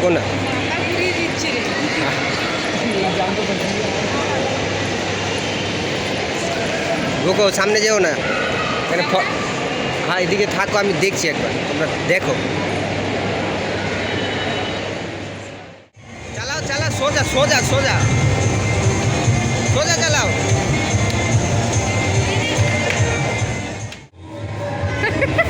ঢুকো না ঢুকো সামনে যেও না। এখানে হ্যাঁ এদিকে থাকো, আমি দেখছি একবার। তোমরা দেখো। চালাও চালাও, সোজা সোজা সোজা। সোজা চালাও। ধরকে রাখো ধরকে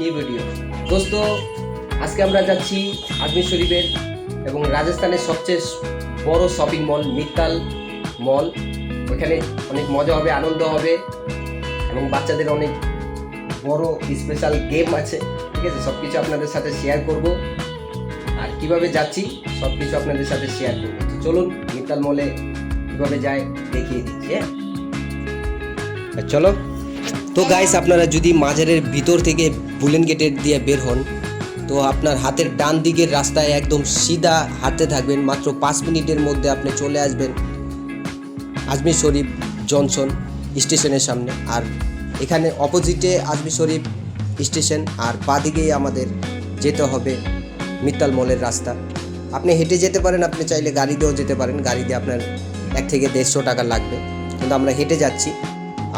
নিউ ভিডিও। দোস্ত, আজকে আমরা যাচ্ছি আজমির শরীফের এবং রাজস্থানের সবচেয়ে বড় শপিং মল মিত্তাল মল ওইখানে অনেক মজা হবে, আনন্দ হবে এবং বাচ্চাদের অনেক বড় স্পেশাল গেম আছে। ঠিক আছে? সব কিছু আপনাদের সাথে শেয়ার করব। আর কীভাবে যাচ্ছি সব কিছু আপনাদের সাথে শেয়ার করব। চলুন, মিত্তাল মলে কীভাবে যায় দেখিয়ে দিচ্ছি হ্যাঁ? চলো। তো গাইস আপনারা যদি মাজারের ভিতর থেকে বুলেন গেটের দিয়ে বের হন, তো আপনার হাতের ডান দিকের রাস্তায় একদম সিধা হাঁটতে থাকবেন। মাত্র পাঁচ মিনিটের মধ্যে আপনি চলে আসবেন আজমির শরীফ জনসন স্টেশনের সামনে। আর এখানে অপোজিটে আজমির শরীফ স্টেশন, আর বাদিকেই আমাদের যেতে হবে মিত্তাল মলের রাস্তা। আপনি হেঁটে যেতে পারেন, আপনি চাইলে গাড়ি দিয়েও যেতে পারেন। গাড়ি দিয়ে আপনার এক থেকে দেড়শো টাকা লাগবে। কিন্তু আমরা হেঁটে যাচ্ছি।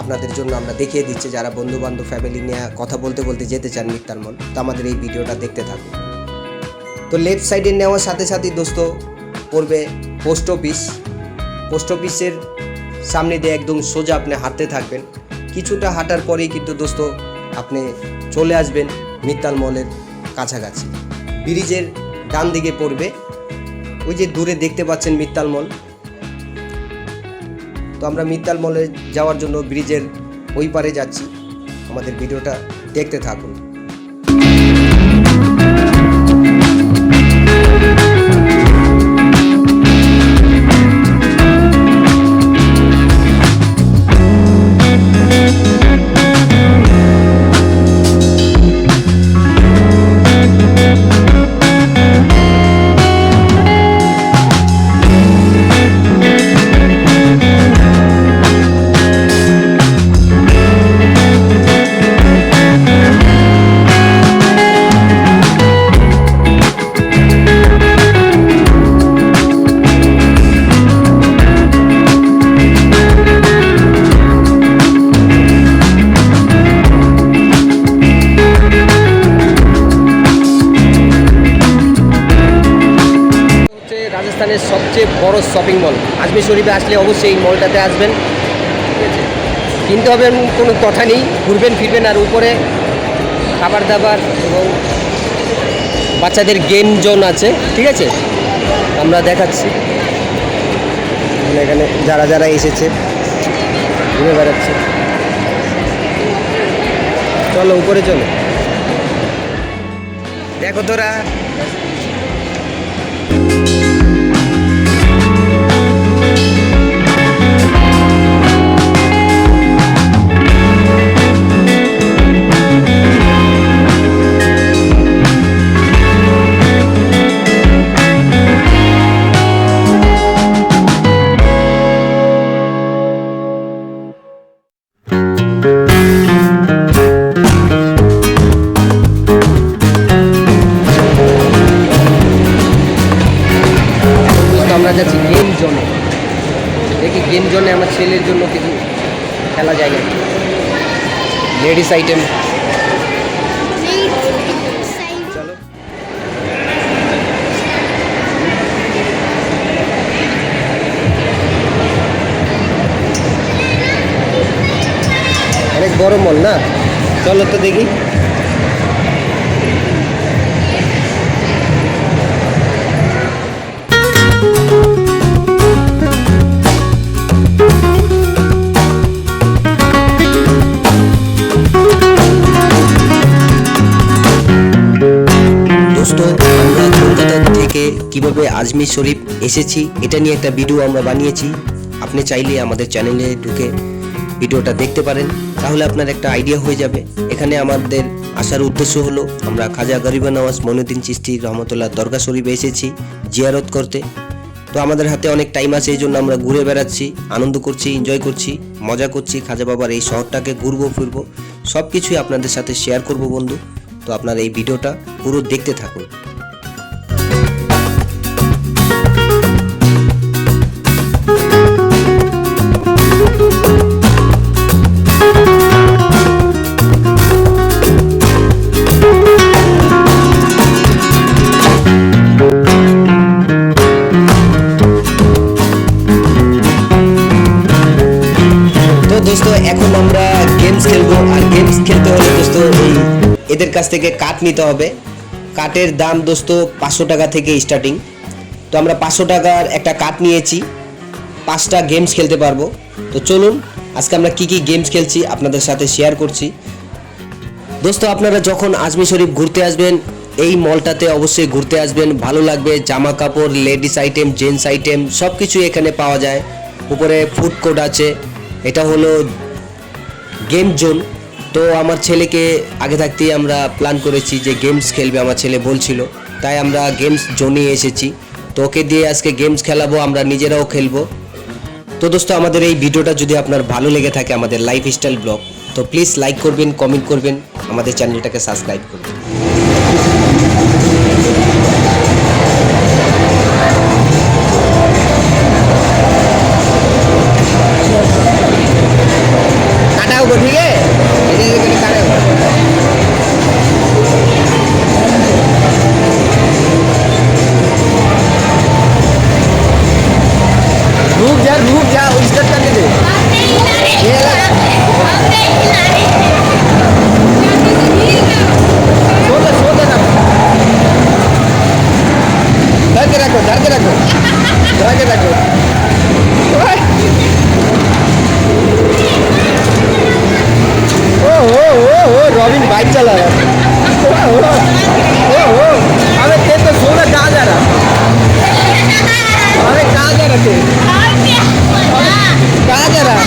আপনাদের জন্য আমরা দেখিয়ে দিচ্ছি যারা বন্ধু বান্ধব ফ্যামিলি নিয়ে কথা বলতে বলতে যেতে চান মিত্তাল মল। তো আমাদের এই ভিডিওটা দেখতে থাকুন। তো লেফট সাইডে নেওয়ার সাথে সাথেই দোস্ত পড়বে পোস্ট অফিস পোস্ট অফিসের সামনে দিয়ে একদম সোজা আপনি হাঁটতে থাকবেন। কিছুটা হাঁটার পরেই কিন্তু দোস্ত আপনি চলে আসবেন মিত্তাল মলের কাছাকাছি। ব্রিজের ডান দিকে পড়বে। ওই যে দূরে দেখতে পাচ্ছেন মিত্তাল মল। তো আমরা মিত্তাল মলে যাওয়ার জন্য ব্রিজের ওই পারে যাচ্ছি। আমাদের ভিডিওটা দেখতে থাকুন। রাজস্থানের সবচেয়ে বড় শপিং মল আজমির শরীফে আসলে অবশ্যই এই মলটাতে আসবেন। কিনতে হবে কোনো কথা নেই, ঘুরবেন, ফিরবেন, আর উপরে খাবার দাবার এবং বাচ্চাদের গেম জোন আছে, ঠিক আছে? আমরা দেখাচ্ছি। এখানে যারা যারা এসেছে, ঘুরে বেড়াচ্ছে। চলো, উপরে চলো। দেখো তোরা। লেডিস আইটেম অনেক বড় মল না? চলো তো দেখি। কীভাবে আজমির শরীফ এসেছি, এটা নিয়ে একটা ভিডিও আমরা বানিয়েছি। আপনি চাইলে আমাদের চ্যানেলে ঢুকে ভিডিওটা দেখতে পারেন। তাহলে আপনার একটা আইডিয়া হয়ে যাবে। এখানে আমাদের আসার উদ্দেশ্য হলো, আমরা খাজা গরিবা নওয়াজ মনুদ্দিন চিস্তি রহমতুল্লাহ দরগা শরীফে এসেছি জিয়ারত করতে। তো আমাদের হাতে অনেক টাইম আছে, এই জন্য আমরা ঘুরে বেড়াচ্ছি, আনন্দ করছি এনজয় করছি, মজা করছি। খাজা বাবার এই শহরটাকে ঘুরবো, ফিরবো। সব কিছুই আপনাদের সাথে শেয়ার করব বন্ধু। তো আপনার এই ভিডিওটা পুরো দেখতে থাকুন। দোস্ত, এখন আমরা গেমস খেলব, আর গেমস খেলতে হলে দোস্ত এই এদের কাছ থেকে কাঠ নিতে হবে। কাঠের দাম দোস্ত পাঁচশো টাকা থেকে স্টার্টিং তো আমরা পাঁচশো টাকার একটা কাঠ নিয়েছি, পাঁচটা গেমস খেলতে পারব। তো চলুন, আজকে আমরা কি কি গেমস খেলছি আপনাদের সাথে শেয়ার করছি। দোস্ত, আপনারা যখন আজমি শরীফ ঘুরতে আসবেন, এই মলটাতে অবশ্যই ঘুরতে আসবেন। ভালো লাগবে, জামা কাপড় লেডিস আইটেম জেন্টস আইটেম সব কিছু এখানে পাওয়া যায়। উপরে ফুড কোর্ট আছে এটা হলো গেম জোন তো আমার ছেলেকে আগে থাকতেই আমরা প্ল্যান করেছি যে গেমস খেলবে, আমার ছেলে বলছিল। তাই আমরা গেমস জোনে এসেছি। তো ওকে দিয়ে আজকে গেমস খেলাবো, আমরা নিজেরাও খেলব। তো দোস্ত, আমাদের এই ভিডিওটা যদি আপনার ভালো লেগে থাকে, আমাদের লাইফস্টাইল ব্লগ তো প্লিজ লাইক করবেন কমেন্ট করবেন, আমাদের চ্যানেলটাকে সাবস্ক্রাইব করবেন। रखो धर के रखो। धर के रखो रॉबिन बाइक चला रहा ओ ते तो सोना कहाँ जा रहा अरे कहाँ जा रहा कहाँ जा रहा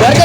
घर के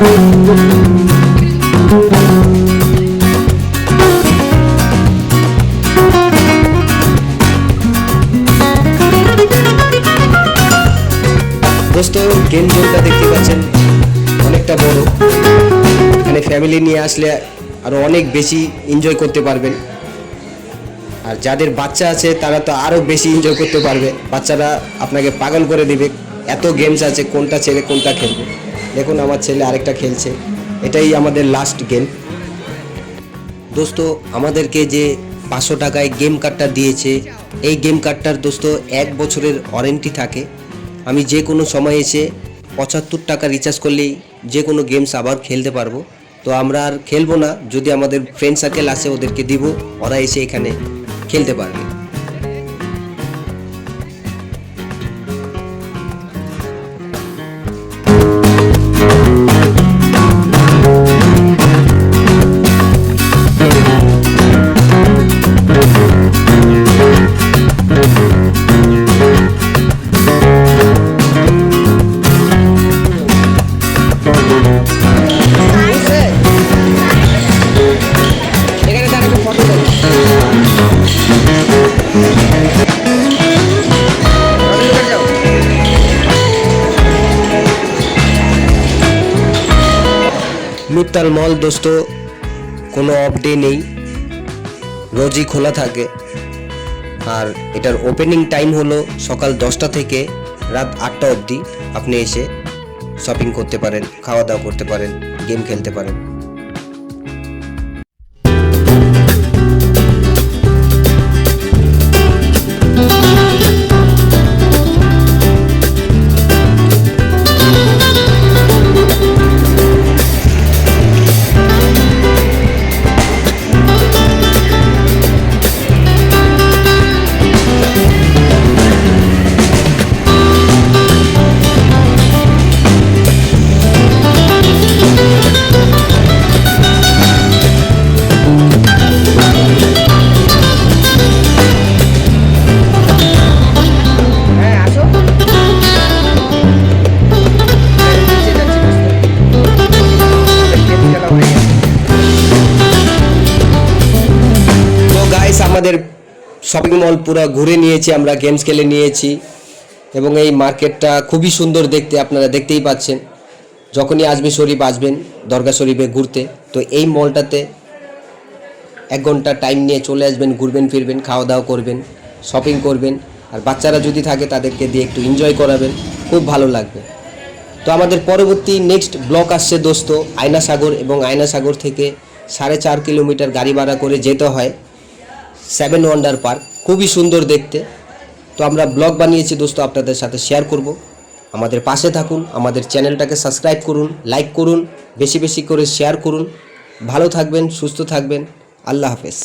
দোস্ত গেম জোনটা দেখতে পাচ্ছেন, অনেকটা বড়। এখানে ফ্যামিলি নিয়ে আসলে আরও অনেক বেশি এনজয় করতে পারবেন। আর যাদের বাচ্চা আছে, তারা তো আরও বেশি এনজয় করতে পারবে। বাচ্চারা আপনাকে পাগল করে দিবে, এত গেমস আছে, কোনটা ছেড়ে কোনটা খেলবে। দেখুন আমার ছেলে আরেকটা খেলছে। এটাই আমাদের লাস্ট গেম দোস্ত, আমাদেরকে যে পাঁচশো টাকায় গেম কার্ডটা দিয়েছে, এই গেম কার্ডটার দোস্ত এক বছরের ওয়ারেন্টি থাকে। আমি যে কোনো সময় এসে পঁচাত্তর টাকা রিচার্জ করলেই যে কোনো গেমস আবার খেলতে পারব। তো আমরা আর খেলব না, যদি আমাদের ফ্রেন্ড সার্কেল আসে ওদেরকে দিব, ওরা এসে এখানে খেলতে পারবে। মিত্তাল মল দোস্ত, কোনো অফ ডে নেই। রোজই খোলা থাকে। আর এটার ওপেনিং টাইম হলো সকাল দশটা থেকে রাত আটটা অবধি। আপনি এসে শপিং করতে পারেন খাওয়া দাওয়া করতে পারেন গেম খেলতে পারেন। শপিং মল পুরো ঘুরে নিয়েছি, আমরা গেমস খেলে নিয়েছি। এবং এই মার্কেটটা খুবই সুন্দর দেখতে, আপনারা দেখতেই পাচ্ছেন। যখনই আজমি শরীফ, আসবেন দরগা শরীফে ঘুরতে। তো এই মলটাতে এক ঘণ্টা টাইম নিয়ে চলে আসবেন, ঘুরবেন, ফিরবেন খাওয়া দাওয়া করবেন শপিং করবেন। আর বাচ্চারা যদি থাকে, তাদেরকে দিয়ে একটু এনজয় করাবেন। খুব ভালো লাগবে। তো আমাদের পরবর্তী নেক্সট ব্লক আসছে দোস্ত আয়না সাগর এবং আয়না সাগর থেকে সাড়ে চার কিলোমিটার গাড়ি ভাড়া করে যেতে হয়। সেভেন ওয়ান্ডার পার্ক খুবই সুন্দর দেখতে। তো আমরা ব্লগ বানিয়েছি দোস্ত, আপনাদের সাথে শেয়ার করব। আমাদের পাশে থাকুন, আমাদের চ্যানেলটাকে সাবস্ক্রাইব করুন লাইক করুন, বেশি বেশি করে শেয়ার করুন। ভালো থাকবেন, সুস্থ থাকবেন। আল্লাহ হাফেজ।